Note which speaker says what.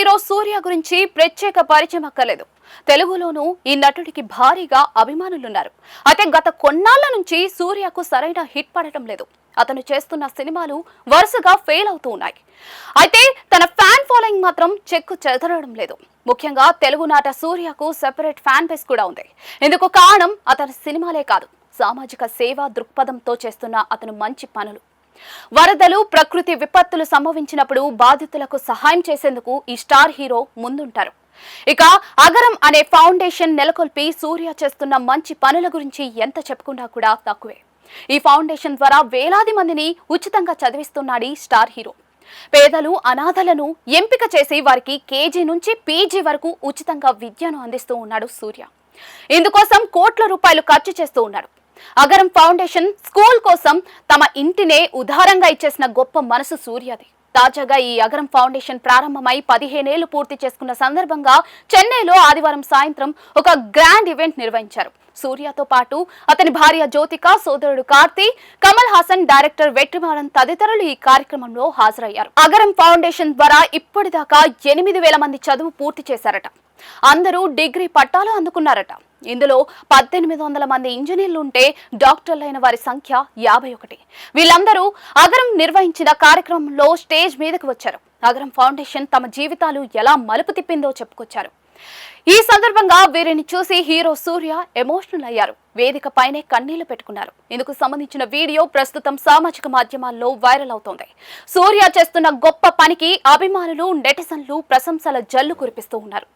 Speaker 1: Hero సూర్య గురించి ప్రత్యేక పరిచయం అక్కర్లేదు. తెలుగులోనూ ఈ నటుడికి భారీగా అభిమానులున్నారు. అయితే గత కొన్నాళ్ళ నుంచి సూర్యకు సరైన హిట్ పడటం లేదు. అతను చేస్తున్న సినిమాలు వరుసగా ఫెయిల్ అవుతూ ఉన్నాయి. అయితే తన ఫ్యాన్ ఫాలోయింగ్ మాత్రం చెక్కు చెదరడం లేదు. ముఖ్యంగా తెలుగు నాట సూర్యకు సెపరేట్ ఫ్యాన్ బేస్ కూడా ఉంది. ఇందుకు కారణం అతని సినిమాలే కాదు. సామాజిక సేవా దృక్పథంతో చేస్తున్న అతను మంచి పనులు. వరదలు ప్రకృతి విపత్తులు సంభవించినప్పుడు బాధితులకు సహాయం చేసేందుకు ఈ స్టార్ హీరో ముందుంటారు. ఇక అగరం అనే ఫౌండేషన్ నెలకొల్పి సూర్య చేస్తున్న మంచి పనుల గురించి ఎంత చెప్పుకున్నా కూడా తక్కువే. ఈ ఫౌండేషన్ ద్వారా వేలాది మందిని ఉచితంగా చదివిస్తున్నాడు ఈ స్టార్ హీరో. పేదలు అనాథలను ఎంపిక చేసి వారికి కేజీ నుంచి పీజీ వరకు ఉచితంగా విద్యను అందిస్తూ ఉన్నాడు సూర్య. ఇందుకోసం కోట్ల రూపాయలు ఖర్చు చేస్తూ ఉన్నాడు. అగరం ఫౌండేషన్ స్కూల్ కోసం తమ ఇంటినే ఉదారంగా ఇచ్చేసిన గొప్ప మనసు సూర్యది. తాజాగా ఈ అగరం ఫౌండేషన్ ప్రారంభమై పదిహేనేళ్ళు పూర్తి చేసుకున్న సందర్భంగా చెన్నైలో ఆదివారం సాయంత్రం ఒక గ్రాండ్ ఈవెంట్ నిర్వహించారు. సూర్యతో పాటు అతని భార్య జ్యోతిక సోదరుడు కార్తి కమల్ హాసన్ డైరెక్టర్ వెట్రిమారన్ తదితరులు ఈ కార్యక్రమంలో హాజరయ్యారు. అగరం ఫౌండేషన్ ద్వారా ఇప్పటిదాకా ఎనిమిది వేల మంది చదువు పూర్తి చేశారట. అందరూ డిగ్రీ పట్టాలు అందుకున్నారట. ఇందులో పద్దెనిమిది వందల మంది ఇంజనీర్లు ఉంటే డాక్టర్లైన వారి సంఖ్య యాభై ఒకటి. వీళ్ళందరూ అగరం నిర్వహించిన కార్యక్రమంలో స్టేజ్ మీదకు వచ్చారు. అగరం ఫౌండేషన్ తమ జీవితాలు ఎలా మలుపు తిప్పిందో చెప్పుకొచ్చారు. ఈ సందర్భంగా వీరిని చూసి హీరో సూర్య ఎమోషనల్ అయ్యారు. వేదిక పైనే కన్నీళ్ళు పెట్టుకున్నారు. ఇందుకు సంబంధించిన వీడియో ప్రస్తుతం సామాజిక మాధ్యమాల్లో వైరల్ అవుతోంది. సూర్య చేస్తున్న గొప్ప పనికి అభిమానులు నెటిజన్లు ప్రశంసల జల్లు కురిపిస్తూ ఉన్నారు.